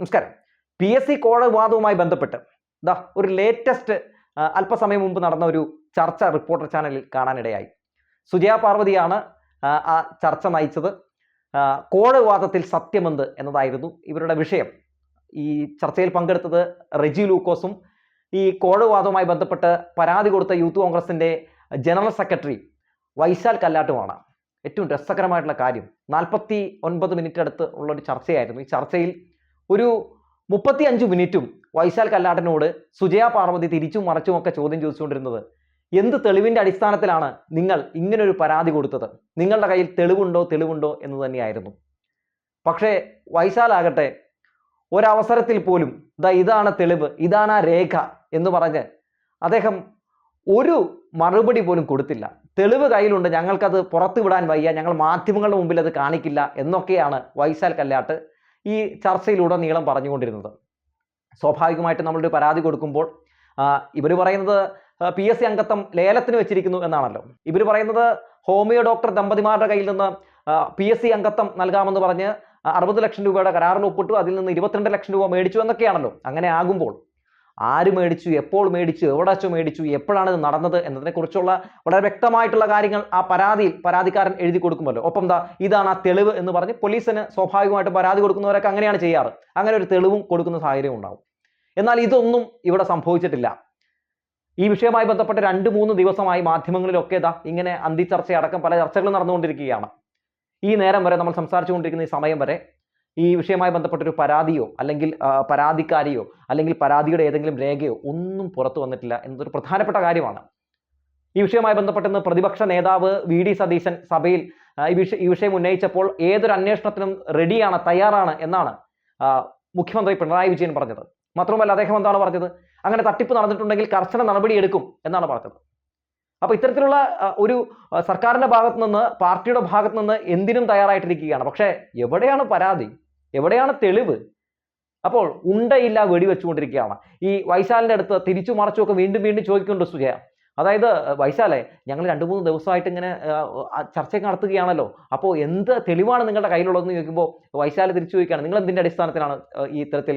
നമസ്കാരം. P S C കോഴ വിവാദവുമായി ബന്ധപ്പെട്ട് ദാ ഒരു ലേറ്റസ്റ്റ് അല്പസമയം മുമ്പ് നടന്ന ഒരു ചർച്ച റിപ്പോർട്ടർ ചാനലിൽ കാണാനിടയായി. സുജയ പാർവതിയാണ് ആ, ചർച്ച നയിച്ചത്. കോഴ വിവാദത്തിൽ സത്യമെന്ത് എന്നതായിരുന്നു ഇവരുടെ വിഷയം. ഈ ചർച്ചയിൽ പങ്കെടുത്തത് റെജി ലൂക്കോസും ഈ കോഴ വിവാദവുമായി ബന്ധപ്പെട്ട് പരാതി കൊടുത്ത യൂത്ത് കോൺഗ്രസിന്റെ ജനറൽ സെക്രട്ടറി വൈശാൽ കല്ലാട്ടുമാണ്. ഏറ്റവും രസകരമായിട്ടുള്ള കാര്യം. നാൽപ്പത്തി ഒൻപത് മിനിറ്റ് അടുത്ത് ഉള്ള ഒരു ചർച്ചയായിരുന്നു. ഈ ചർച്ചയിൽ ഒരു മുപ്പത്തി അഞ്ച് മിനിറ്റും വൈശാൽ കല്ലാട്ടനോട് സുജയ പാർവതി തിരിച്ചും മറച്ചും ഒക്കെ ചോദ്യം ചോദിച്ചുകൊണ്ടിരുന്നത്. എന്ത് തെളിവിന്റെ അടിസ്ഥാനത്തിലാണ് നിങ്ങൾ ഇങ്ങനൊരു പരാതി കൊടുത്തത്? നിങ്ങളുടെ കയ്യിൽ തെളിവുണ്ടോ തെളിവുണ്ടോ എന്ന് തന്നെയായിരുന്നു. പക്ഷേ വൈശാലാകട്ടെ ഒരവസരത്തിൽ പോലും ദാ ഇതാണ് തെളിവ് ഇതാണ് ആ രേഖ എന്ന് പറഞ്ഞ് അദ്ദേഹം ഒരു മറുപടി പോലും കൊടുത്തില്ല. തെളിവ് കയ്യിലുണ്ട് ഞങ്ങൾക്കത് പുറത്തു വിടാൻ വയ്യ ഞങ്ങൾ മാധ്യമങ്ങളുടെ മുമ്പിൽ അത് കാണിക്കില്ല എന്നൊക്കെയാണ് വൈശാൽ കല്ലാട്ട് ഈ ചർച്ചയിലൂടെ നീളം പറഞ്ഞുകൊണ്ടിരുന്നത്. സ്വാഭാവികമായിട്ട് നമ്മളൊരു പരാതി കൊടുക്കുമ്പോൾ ഇവർ പറയുന്നത് പി എസ് സി അംഗത്വം ലേലത്തിന് വെച്ചിരിക്കുന്നു എന്നാണല്ലോ. ഇവർ പറയുന്നത് ഹോമിയോ ഡോക്ടർ ദമ്പതിമാരുടെ കയ്യിൽ നിന്ന് പി എസ് സി അംഗത്വം നൽകാമെന്ന് പറഞ്ഞ് അറുപത് ലക്ഷം രൂപയുടെ കരാറിൽ ഒപ്പിട്ടു അതിൽ നിന്ന് ഇരുപത്തിരണ്ട് ലക്ഷം രൂപ മേടിച്ചു എന്നൊക്കെയാണല്ലോ. അങ്ങനെ ആകുമ്പോൾ ആര് മേടിച്ചു എപ്പോൾ മേടിച്ചു എവിടെ വെച്ചോ മേടിച്ചു എപ്പോഴാണ് ഇത് നടന്നത് എന്നതിനെക്കുറിച്ചുള്ള വളരെ വ്യക്തമായിട്ടുള്ള കാര്യങ്ങൾ ആ പരാതിയിൽ പരാതിക്കാരൻ എഴുതി കൊടുക്കുമല്ലോ. ഒപ്പം എന്താ ഇതാണ് ആ തെളിവ് എന്ന് പറഞ്ഞ് പോലീസിന് സ്വാഭാവികമായിട്ട് പരാതി കൊടുക്കുന്നവരൊക്കെ അങ്ങനെയാണ് ചെയ്യാറ്. അങ്ങനെ ഒരു തെളിവും കൊടുക്കുന്ന സാഹചര്യം ഉണ്ടാവും. എന്നാൽ ഇതൊന്നും ഇവിടെ സംഭവിച്ചിട്ടില്ല. ഈ വിഷയവുമായി ബന്ധപ്പെട്ട് രണ്ട് മൂന്ന് ദിവസമായി മാധ്യമങ്ങളിലൊക്കെ ഇതാ ഇങ്ങനെ അന്തി ചർച്ചയടക്കം പല ചർച്ചകളും നടന്നുകൊണ്ടിരിക്കുകയാണ്. ഈ നേരം വരെ നമ്മൾ സംസാരിച്ചുകൊണ്ടിരിക്കുന്ന ഈ സമയം വരെ ഈ വിഷയവുമായി ബന്ധപ്പെട്ടൊരു പരാതിയോ അല്ലെങ്കിൽ പരാതിക്കാരിയോ അല്ലെങ്കിൽ പരാതിയുടെ ഏതെങ്കിലും രേഖയോ ഒന്നും പുറത്തു വന്നിട്ടില്ല എന്നതൊരു പ്രധാനപ്പെട്ട കാര്യമാണ്. ഈ വിഷയവുമായി ബന്ധപ്പെട്ട് പ്രതിപക്ഷ നേതാവ് വി ഡി സതീശൻ സഭയിൽ ഈ വിഷയം ഈ വിഷയം ഉന്നയിച്ചപ്പോൾ ഏതൊരു അന്വേഷണത്തിനും റെഡിയാണ് തയ്യാറാണ് എന്നാണ് മുഖ്യമന്ത്രി പിണറായി വിജയൻ പറഞ്ഞത്. മാത്രമല്ല അദ്ദേഹം എന്താണ് പറഞ്ഞത്? അങ്ങനെ തട്ടിപ്പ് നടന്നിട്ടുണ്ടെങ്കിൽ കർശന നടപടി എടുക്കും എന്നാണ് പറഞ്ഞത്. അപ്പൊ ഇത്തരത്തിലുള്ള ഒരു സർക്കാരിന്റെ ഭാഗത്ത് നിന്ന് പാർട്ടിയുടെ ഭാഗത്ത് നിന്ന് എന്തിനും തയ്യാറായിട്ടിരിക്കുകയാണ്. പക്ഷേ എവിടെയാണ് പരാതി? എവിടെയാണ് തെളിവ്? അപ്പോൾ ഉണ്ടയില്ല വെടിവെച്ചുകൊണ്ടിരിക്കുകയാണ് ഈ വൈശാലിന്റെ അടുത്ത് തിരിച്ചു മറച്ചുമൊക്കെ വീണ്ടും വീണ്ടും ചോദിക്കുന്നുണ്ട് സുജയ. അതായത് വൈശാലെ ഞങ്ങൾ രണ്ട് മൂന്ന് ദിവസമായിട്ട് ഇങ്ങനെ ചർച്ച നടത്തുകയാണല്ലോ. അപ്പോൾ എന്ത് തെളിവാണ് നിങ്ങളുടെ കയ്യിലുള്ളതെന്ന് ചോദിക്കുമ്പോൾ വൈശാൽ തിരിച്ചു ചോദിക്കുകയാണ്. നിങ്ങൾ എന്തിന്റെ അടിസ്ഥാനത്തിലാണ് ഈ ഇത്തരത്തിൽ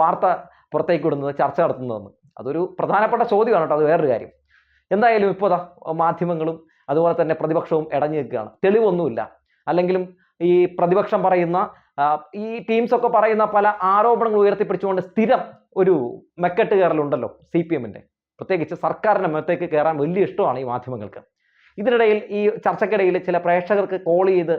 വാർത്ത പുറത്തേക്ക് വിടുന്നത് ചർച്ച നടത്തുന്നതെന്ന്? അതൊരു പ്രധാനപ്പെട്ട ചോദ്യമാണ് കേട്ടോ അത് വേറൊരു കാര്യം. എന്തായാലും ഇപ്പോൾ മാധ്യമങ്ങളും അതുപോലെ തന്നെ പ്രതിപക്ഷവും ഇടഞ്ഞു നിൽക്കുകയാണ്. തെളിവൊന്നുമില്ല. അല്ലെങ്കിലും ഈ പ്രതിപക്ഷം പറയുന്ന ഈ ടീംസ് ഒക്കെ പറയുന്ന പല ആരോപണങ്ങൾ ഉയർത്തിപ്പിടിച്ചുകൊണ്ട് സ്ഥിരം ഒരു മെക്കെട്ട് കയറലുണ്ടല്ലോ സി പി എമ്മിന്റെ പ്രത്യേകിച്ച് സർക്കാരിന്റെ മേത്തേക്ക് കയറാൻ വലിയ ഇഷ്ടമാണ് ഈ മാധ്യമങ്ങൾക്ക്. ഇതിനിടയിൽ ഈ ചർച്ചക്കിടയിൽ ചില പ്രേക്ഷകർക്ക് കോൾ ചെയ്ത്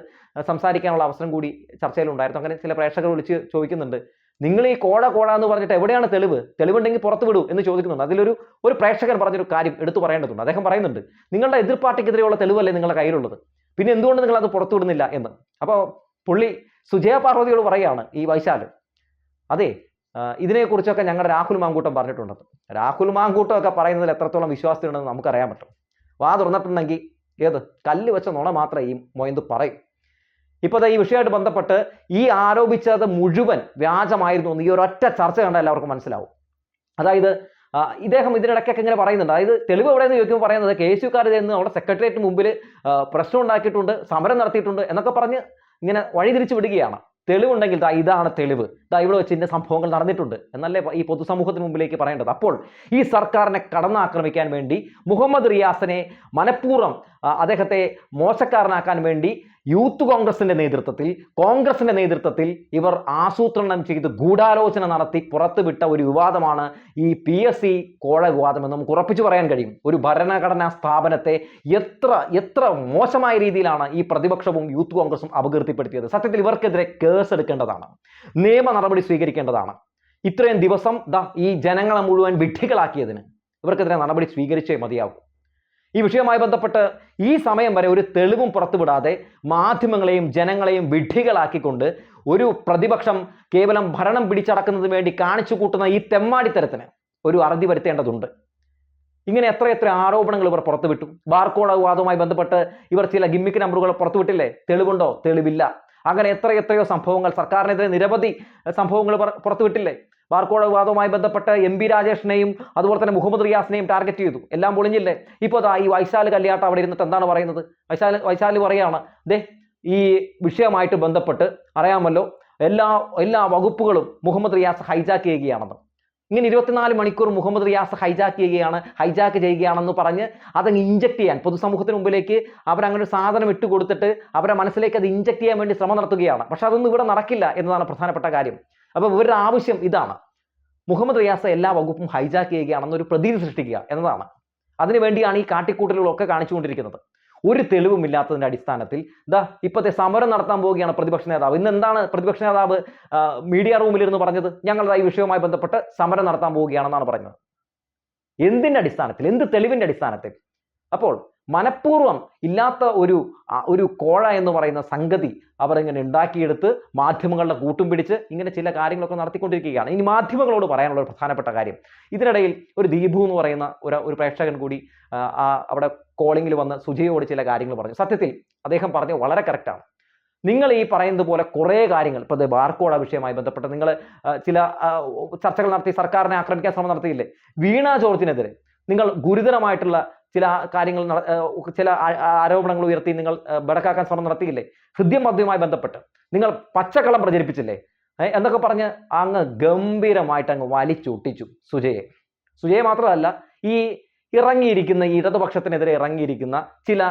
സംസാരിക്കാനുള്ള അവസരം കൂടി ചർച്ചയിലുണ്ടായിരുന്നു. അങ്ങനെ ചില പ്രേക്ഷകർ വിളിച്ച് ചോദിക്കുന്നുണ്ട് നിങ്ങൾ ഈ കോഴ കോഴ എന്ന് പറഞ്ഞിട്ട് എവിടെയാണ് തെളിവ്? തെളിവുണ്ടെങ്കിൽ പുറത്തു വിടൂ എന്ന് ചോദിക്കുന്നുണ്ട്. അതിലൊരു ഒരു പ്രേക്ഷകൻ പറഞ്ഞൊരു കാര്യം എടുത്തു പറയേണ്ടതുണ്ട്. അദ്ദേഹം പറയുന്നുണ്ട് നിങ്ങളുടെ എതിർ പാർട്ടിക്കെതിരെയുള്ള തെളിവല്ലേ നിങ്ങളുടെ കയ്യിലുള്ളത്? പിന്നെ എന്തുകൊണ്ട് നിങ്ങൾ അത് പുറത്തു വിടുന്നില്ല? എന്ന്. അപ്പോൾ പുള്ളി സുജയ പാർവതിയോട് പറയുകയാണ് ഈ വൈശാൽ. അതെ ഇതിനെക്കുറിച്ചൊക്കെ ഞങ്ങളുടെ രാഹുൽ മാങ്കൂട്ടം പറഞ്ഞിട്ടുണ്ട്. രാഹുൽ മാങ്കൂട്ടം ഒക്കെ പറയുന്നതിൽ എത്രത്തോളം വിശ്വാസത്തിലുണ്ടെന്ന് നമുക്കറിയാൻ പറ്റും. വാ തുറന്നിട്ടുണ്ടെങ്കിൽ ഏത്? കല്ല് വെച്ച നുണ മാത്രമേ ഈ മൊയന്ത് പറയും. ഇപ്പോൾ ഈ വിഷയമായിട്ട് ബന്ധപ്പെട്ട് ഈ ആരോപിച്ചത് മുഴുവൻ വ്യാജമായിരുന്നു എന്ന് ഈ ഒരൊറ്റ ചർച്ച കണ്ടാൽ എല്ലാവർക്കും മനസ്സിലാവും. അതായത് ഇദ്ദേഹം ഇതിനിടയ്ക്കൊക്കെ ഇങ്ങനെ പറയുന്നുണ്ട്. അതായത് തെളിവ് എവിടെയെന്ന് ചോദിക്കുമ്പോൾ പറയുന്നത് കെ എസ് യുക്കാർ ചെന്ന് അവിടെ സെക്രട്ടേറിയറ്റ് മുമ്പിൽ പ്രശ്നം ഉണ്ടാക്കിയിട്ടുണ്ട് സമരം നടത്തിയിട്ടുണ്ട് എന്നൊക്കെ പറഞ്ഞ് ഇങ്ങനെ വഴിതിരിച്ചു വിടുകയാണ്. തെളിവുണ്ടെങ്കിൽ ഇതാണ് തെളിവ്. ദാ ഇവിടെ വെച്ച് ഇന്ന സംഭവങ്ങൾ നടന്നിട്ടുണ്ട് എന്നല്ലേ ഈ പൊതുസമൂഹത്തിന് മുമ്പിലേക്ക് പറയേണ്ടത്. അപ്പോൾ ഈ സർക്കാരിനെ കടന്നാക്രമിക്കാൻ വേണ്ടി മുഹമ്മദ് റിയാസിനെ മനഃപൂർവം അദ്ദേഹത്തെ മോശക്കാരനാക്കാൻ വേണ്ടി യൂത്ത് കോൺഗ്രസിന്റെ നേതൃത്വത്തിൽ കോൺഗ്രസിന്റെ നേതൃത്വത്തിൽ ഇവർ ആസൂത്രണം ചെയ്ത് ഗൂഢാലോചന നടത്തി പുറത്തുവിട്ട ഒരു വിവാദമാണ് ഈ പി എസ് സി കോഴ വിവാദം എന്ന് നമുക്ക് ഉറപ്പിച്ചു പറയാൻ കഴിയും. ഒരു ഭരണഘടനാ സ്ഥാപനത്തെ എത്ര എത്ര മോശമായ രീതിയിലാണ് ഈ പ്രതിപക്ഷവും യൂത്ത് കോൺഗ്രസും അപകീർത്തിപ്പെടുത്തിയത്. സത്യത്തിൽ ഇവർക്കെതിരെ കേസ് എടുക്കേണ്ടതാണ് നിയമ നടപടി സ്വീകരിക്കേണ്ടതാണ്. ഇത്രയും ദിവസം ദ ഈ ജനങ്ങളെ മുഴുവൻ വിഡ്ഢികളാക്കിയതിന് ഇവർക്കെതിരെ നടപടി സ്വീകരിച്ചേ മതിയാവും. ഈ വിഷയവുമായി ബന്ധപ്പെട്ട് ഈ സമയം വരെ ഒരു തെളിവും പുറത്തുവിടാതെ മാധ്യമങ്ങളെയും ജനങ്ങളെയും വിഡ്ഢികളാക്കിക്കൊണ്ട് ഒരു പ്രതിപക്ഷം കേവലം ഭരണം പിടിച്ചടക്കുന്നതിന് വേണ്ടി കാണിച്ചു കൂട്ടുന്ന ഈ തെമ്മാടിത്തരത്തിന് ഒരു അറുതി വരുത്തേണ്ടതുണ്ട്. ഇങ്ങനെ എത്രയെത്ര എത്ര ആരോപണങ്ങൾ ഇവർ പുറത്തുവിട്ടു. ബാർകോഡ് വിവാദവുമായി ബന്ധപ്പെട്ട് ഇവർ ചില ഗിമ്മിക്ക് നമ്പറുകൾ പുറത്തുവിട്ടില്ലേ? തെളിവുണ്ടോ? തെളിവില്ല. അങ്ങനെ എത്ര എത്രയോ സംഭവങ്ങൾ സർക്കാരിനെതിരെ നിരവധി സംഭവങ്ങൾ പുറ- പുറത്തുവിട്ടില്ലേ? ബാർക്കോഴ വിവാദവുമായി ബന്ധപ്പെട്ട് എം പി രാജേഷിനെയും അതുപോലെ തന്നെ മുഹമ്മദ് റിയാസിനെയും ടാർഗറ്റ് ചെയ്തു. എല്ലാം പൊളിഞ്ഞില്ലേ? ഇപ്പോൾ ഈ വൈശാൽ കല്യാട്ട് അവിടെ ഇരുന്നിട്ട് എന്താണ് പറയുന്നത്? വൈശാൽ വൈശാലി പറയാണ് ദേ ഈ വിഷയമായിട്ട് ബന്ധപ്പെട്ട് അറിയാമല്ലോ എല്ലാ എല്ലാ വകുപ്പുകളും മുഹമ്മദ് റിയാസ് ഹൈജാക്ക് ചെയ്യുകയാണെന്ന്. ഇങ്ങനെ ഇരുപത്തിനാല് മണിക്കൂർ മുഹമ്മദ് റിയാസ് ഹൈജാക്ക് ചെയ്യുകയാണ് ഹൈജാക്ക് ചെയ്യുകയാണെന്ന് പറഞ്ഞ് അതങ്ങ് ഇഞ്ചക്ട് ചെയ്യാൻ പൊതുസമൂഹത്തിന് മുമ്പിലേക്ക് അവരങ്ങനെ ഒരു സാധനം ഇട്ട് കൊടുത്തിട്ട് അവരുടെ മനസ്സിലേക്ക് അത് ഇഞ്ചക്ട് ചെയ്യാൻ വേണ്ടി ശ്രമം നടത്തുകയാണ്. പക്ഷെ അതൊന്നും ഇവിടെ നടക്കില്ല എന്നതാണ് പ്രധാനപ്പെട്ട കാര്യം. അപ്പോൾ ഇവരുടെ ആവശ്യം ഇതാണ്. മുഹമ്മദ് റിയാസ എല്ലാ വകുപ്പും ഹൈജാക്ക് ചെയ്യുകയാണെന്നൊരു പ്രതീതി സൃഷ്ടിക്കുക എന്നതാണ്. അതിനുവേണ്ടിയാണ് ഈ കാട്ടിക്കൂട്ടലുകളൊക്കെ കാണിച്ചുകൊണ്ടിരിക്കുന്നത്. ഒരു തെളിവുമില്ലാത്തതിന്റെ അടിസ്ഥാനത്തിൽ ദാ ഇപ്പത്തെ സമരം നടത്താൻ പോവുകയാണ് പ്രതിപക്ഷ നേതാവ്. ഇന്ന് എന്താണ് പ്രതിപക്ഷ നേതാവ് മീഡിയ റൂമിൽ റൂമിലിരുന്ന് പറഞ്ഞത്? ഞങ്ങൾ ഈ വിഷയവുമായി ബന്ധപ്പെട്ട് സമരം നടത്താൻ പോവുകയാണെന്നാണ് പറഞ്ഞത്. എന്തിന്റെ അടിസ്ഥാനത്തിൽ? എന്ത് തെളിവിന്റെ അടിസ്ഥാനത്തിൽ? അപ്പോൾ മനഃപൂർവം ഇല്ലാത്ത ഒരു ഒരു കോഴ എന്ന് പറയുന്ന സംഗതി അവർ ഇങ്ങനെ ഉണ്ടാക്കിയെടുത്ത് മാധ്യമങ്ങളുടെ കൂട്ടും പിടിച്ച് ഇങ്ങനെ ചില കാര്യങ്ങളൊക്കെ നടത്തിക്കൊണ്ടിരിക്കുകയാണ്. ഇനി മാധ്യമങ്ങളോട് പറയാനുള്ള ഒരു പ്രധാനപ്പെട്ട കാര്യം. ഇതിനിടയിൽ ഒരു ദീപു എന്ന് പറയുന്ന ഒരു ഒരു പ്രേക്ഷകൻ കൂടി ആ, അവിടെ കോളിങ്ങിൽ വന്ന് സുജയോട് ചില കാര്യങ്ങൾ പറഞ്ഞു. സത്യത്തിൽ അദ്ദേഹം പറഞ്ഞത് വളരെ കറക്റ്റാണ് നിങ്ങൾ ഈ പറയുന്നത് പോലെ കുറേ കാര്യങ്ങൾ ഇപ്പോൾ ബാർക്കോട വിഷയമായി ബന്ധപ്പെട്ട് നിങ്ങൾ ചില ചർച്ചകൾ നടത്തി സർക്കാരിനെ ആക്രമിക്കാൻ ശ്രമം നടത്തിയില്ലേ? വീണ ജോർജിനെതിരെ നിങ്ങൾ ഗുരുതരമായിട്ടുള്ള ചില കാര്യങ്ങൾ ചില ആരോപണങ്ങൾ ഉയർത്തി നിങ്ങൾ ബടക്കാക്കാൻ ശ്രമം നടത്തിയില്ലേ? ഹൃദ്യം മദ്യവുമായി ബന്ധപ്പെട്ട്. നിങ്ങൾ പച്ചക്കളം പ്രചരിപ്പിച്ചില്ലേ? എന്നൊക്കെ പറഞ്ഞ് അങ്ങ് ഗംഭീരമായിട്ട് അങ്ങ് വലിച്ചൊട്ടിച്ചു സുജയെ. സുജയെ മാത്രമല്ല ഈ ഇറങ്ങിയിരിക്കുന്ന ഇടതുപക്ഷത്തിനെതിരെ ഇറങ്ങിയിരിക്കുന്ന ചില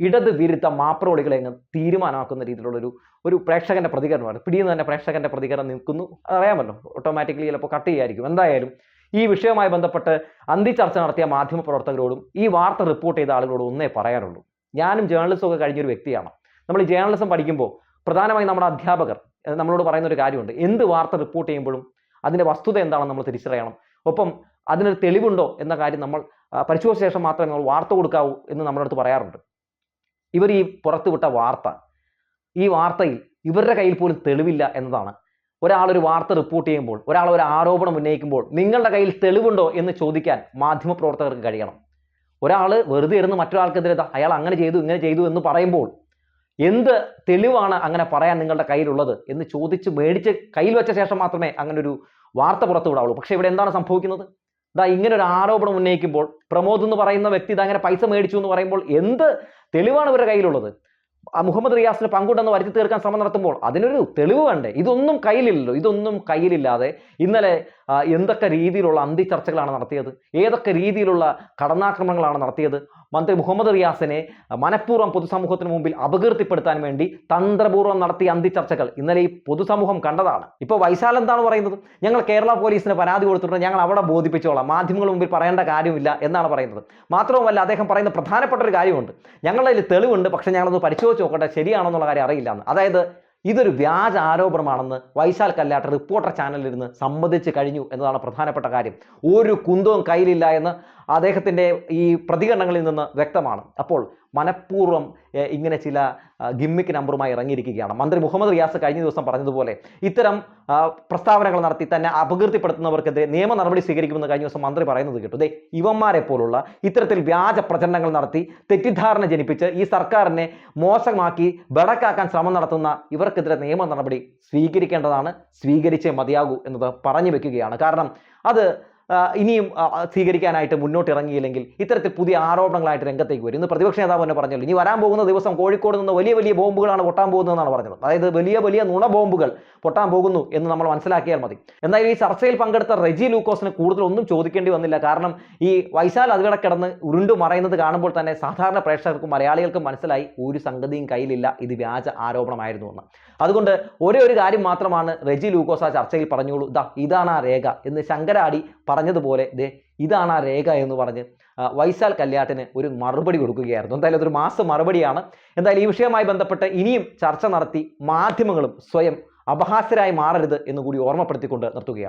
ഇടത് വിരുദ്ധ മാപ്രോളികളെ അങ്ങ് തീരുമാനമാക്കുന്ന രീതിയിലുള്ളൊരു ഒരു പ്രേക്ഷകന്റെ പ്രതികരണമാണ്. പിടിയുന്ന തന്നെ പ്രേക്ഷകന്റെ പ്രതികരണം നിൽക്കുന്നു. അറിയാമല്ലോ ഓട്ടോമാറ്റിക്കലി ചിലപ്പോൾ കട്ട് ചെയ്യായിരിക്കും. എന്തായാലും ഈ വിഷയവുമായി ബന്ധപ്പെട്ട് അന്തി ചർച്ച നടത്തിയ മാധ്യമ പ്രവർത്തകരോടും ഈ വാർത്ത റിപ്പോർട്ട് ചെയ്ത ആളുകളോടും ഒന്നേ പറയാനുള്ളൂ. ഞാനും ജേർണലിസം ഒക്കെ കഴിഞ്ഞൊരു വ്യക്തിയാണ്. നമ്മൾ ഈ ജേർണലിസം പഠിക്കുമ്പോൾ പ്രധാനമായും നമ്മുടെ അധ്യാപകർ നമ്മളോട് പറയുന്ന ഒരു കാര്യമുണ്ട്. എന്ത് വാർത്ത റിപ്പോർട്ട് ചെയ്യുമ്പോഴും അതിന്റെ വസ്തുത എന്താണെന്ന് നമ്മൾ തിരിച്ചറിയണം. ഒപ്പം അതിനൊരു തെളിവുണ്ടോ എന്ന കാര്യം നമ്മൾ പരിശോധിച്ച ശേഷം മാത്രമേ നമ്മൾ വാർത്ത കൊടുക്കാവൂ എന്ന് നമ്മുടെ അടുത്ത് പറയാറുണ്ട്. ഇവർ ഈ പുറത്തുവിട്ട വാർത്ത ഈ വാർത്തയിൽ ഇവരുടെ കയ്യിൽ പോലും തെളിവില്ല എന്നതാണ് ഒരാൾ ഒരു വാർത്ത റിപ്പോർട്ട് ചെയ്യുമ്പോൾ ഒരാൾ ഒരു ആരോപണം ഉന്നയിക്കുമ്പോൾ നിങ്ങളുടെ കയ്യിൽ തെളിവുണ്ടോ എന്ന് ചോദിക്കാൻ മാധ്യമപ്രവർത്തകർക്ക് കഴിയണം. ഒരാൾ വെറുതെ ഇരുന്ന് മറ്റൊരാൾക്കെതിരെ അയാൾ അങ്ങനെ ചെയ്തു ഇങ്ങനെ ചെയ്തു എന്ന് പറയുമ്പോൾ എന്ത് തെളിവാണ് അങ്ങനെ പറയാൻ നിങ്ങളുടെ കയ്യിലുള്ളത് എന്ന് ചോദിച്ച് മേടിച്ച് കയ്യിൽ വെച്ച ശേഷം മാത്രമേ അങ്ങനെ ഒരു വാർത്ത പുറത്തു വിടാവുള്ളൂ പക്ഷേ ഇവിടെ എന്താണ് സംഭവിക്കുന്നത്? ഇതാ ഇങ്ങനെ ഒരു ആരോപണം ഉന്നയിക്കുമ്പോൾ പ്രമോദ് എന്ന് പറയുന്ന വ്യക്തി ഇതാ അങ്ങനെ പൈസ മേടിച്ചു എന്ന് പറയുമ്പോൾ എന്ത് തെളിവാണ് ഇവരുടെ കയ്യിലുള്ളത്? മുഹമ്മദ് റിയാസിന് പങ്കുണ്ടെന്ന് വരുത്തി തീർക്കാൻ ശ്രമം നടത്തുമ്പോൾ അതിനൊരു തെളിവ് വേണ്ടേ ഇതൊന്നും കയ്യിലില്ലല്ലോ. ഇതൊന്നും കയ്യിലില്ലാതെ ഇന്നലെ എന്തൊക്കെ രീതിയിലുള്ള അന്തിചർച്ചകളാണ് നടത്തിയത്? ഏതൊക്കെ രീതിയിലുള്ള കടന്നാക്രമണങ്ങളാണ് നടത്തിയത്? മന്ത്രി മുഹമ്മദ് റിയാസിനെ മനഃപൂർവം പൊതുസമൂഹത്തിന് മുമ്പിൽ അപകീർത്തിപ്പെടുത്താൻ വേണ്ടി തന്ത്രപൂർവം നടത്തിയ അന്തിചർച്ചകൾ ഇന്നലെ ഈ പൊതുസമൂഹം കണ്ടതാണ്. ഇപ്പോൾ വൈശാൽ എന്താണ് പറയുന്നത്? ഞങ്ങൾ കേരള പോലീസിന് പരാതി കൊടുത്തിട്ടുണ്ട്. ഞങ്ങൾ അവിടെ ബോധിപ്പിച്ചോളാം. മാധ്യമങ്ങൾ മുമ്പിൽ പറയേണ്ട കാര്യമില്ല എന്നാണ് പറയുന്നത്. മാത്രവുമല്ല അദ്ദേഹം പറയുന്ന പ്രധാനപ്പെട്ട ഒരു കാര്യമുണ്ട്. ഞങ്ങളുടെ കയ്യിൽ തെളിവുണ്ട് പക്ഷേ ഞങ്ങളത് പരിശോധിച്ച് നോക്കട്ടെ ശരിയാണെന്നുള്ള കാര്യം അറിയില്ല അതായത് ഇതൊരു വ്യാജ ആരോപണമാണെന്ന് വൈശാൽ കല്ലാട്ട് റിപ്പോർട്ടർ ചാനലിരുന്ന് സമ്മതിച്ച് കഴിഞ്ഞു എന്നതാണ് പ്രധാനപ്പെട്ട കാര്യം. ഒരു കുന്തവും കയ്യിലില്ല എന്ന് അദ്ദേഹത്തിന്റെ ഈ പ്രതികരണങ്ങളിൽ നിന്ന് വ്യക്തമാണ്. അപ്പോൾ മനഃപൂർവം ഇങ്ങനെ ചില ഗിമ്മിക്ക് നമ്പറുമായി ഇറങ്ങിയിരിക്കുകയാണ്. മന്ത്രി മുഹമ്മദ് റിയാസ് കഴിഞ്ഞ ദിവസം പറഞ്ഞതുപോലെ ഇത്തരം പ്രസ്താവനകൾ നടത്തി തന്നെ അപകീർത്തിപ്പെടുത്തുന്നവർക്കെതിരെ നിയമ നടപടി സ്വീകരിക്കുമെന്ന് കഴിഞ്ഞ ദിവസം മന്ത്രി പറയുന്നത് കേട്ടു. ദേ ഇവന്മാരെ പോലുള്ള ഇത്തരത്തിൽ വ്യാജ പ്രചരണങ്ങൾ നടത്തി തെറ്റിദ്ധാരണ ജനിപ്പിച്ച് ഈ സർക്കാരിനെ മോശമാക്കി ബടക്കാക്കാൻ ശ്രമം നടത്തുന്ന ഇവർക്കെതിരെ നിയമ നടപടി സ്വീകരിക്കേണ്ടതാണ് സ്വീകരിച്ചേ മതിയാകൂ എന്നത് പറഞ്ഞു വെക്കുകയാണ്. കാരണം അത് ഇനിയും സ്വീകരിക്കാനായിട്ട് മുന്നോട്ട് ഇറങ്ങിയില്ലെങ്കിൽ ഇത്തരത്തിൽ പുതിയ ആരോപണങ്ങളായിട്ട് രംഗത്തേക്ക് വരും. ഇന്ന് പ്രതിപക്ഷ നേതാവ് തന്നെ പറഞ്ഞല്ലോ ഇനി വരാൻ പോകുന്ന ദിവസം കോഴിക്കോട് നിന്ന് വലിയ വലിയ ബോംബുകളാണ് പൊട്ടാൻ പോകുന്നതെന്നാണ് പറഞ്ഞത്. അതായത് വലിയ വലിയ നുണ ബോംബുകൾ പൊട്ടാൻ പോകുന്നു എന്ന് നമ്മൾ മനസ്സിലാക്കിയാൽ മതി. എന്നാലും ഈ ചർച്ചയിൽ പങ്കെടുത്ത റെജി ലൂക്കോസിന് കൂടുതലൊന്നും ചോദിക്കേണ്ടി വന്നില്ല. കാരണം ഈ വൈശാൽ അതുകിടെ കിടന്ന് ഉരുണ്ടു മറയുന്നത് കാണുമ്പോൾ തന്നെ സാധാരണ പ്രേക്ഷകർക്കും മലയാളികൾക്കും മനസ്സിലായി ഒരു സംഗതിയും കയ്യിലില്ല ഇത് വ്യാജ ആരോപണമായിരുന്നു എന്ന്. അതുകൊണ്ട് ഒരേ ഒരു കാര്യം മാത്രമാണ് റെജി ലൂക്കോസ് ആ ചർച്ചയിൽ പറഞ്ഞോളൂ ഇതാ ഇതാണ് ആ രേഖ എന്ന് ശങ്കരാടി പറഞ്ഞതുപോലെ ദേ ഇതാണ് ആ രേഖ എന്ന് പറഞ്ഞ് വൈശാൽ കല്യാട്ടിന് ഒരു മറുപടി കൊടുക്കുകയായിരുന്നു. എന്തായാലും അതൊരു മാസം മറുപടിയാണ്. എന്തായാലും ഈ വിഷയവുമായി ബന്ധപ്പെട്ട് ഇനിയും ചർച്ച നടത്തി മാധ്യമങ്ങളും സ്വയം അപഹാസ്യരായി മാറരുത് എന്ന് കൂടി ഓർമ്മപ്പെടുത്തിക്കൊണ്ട് നിർത്തുകയാണ്.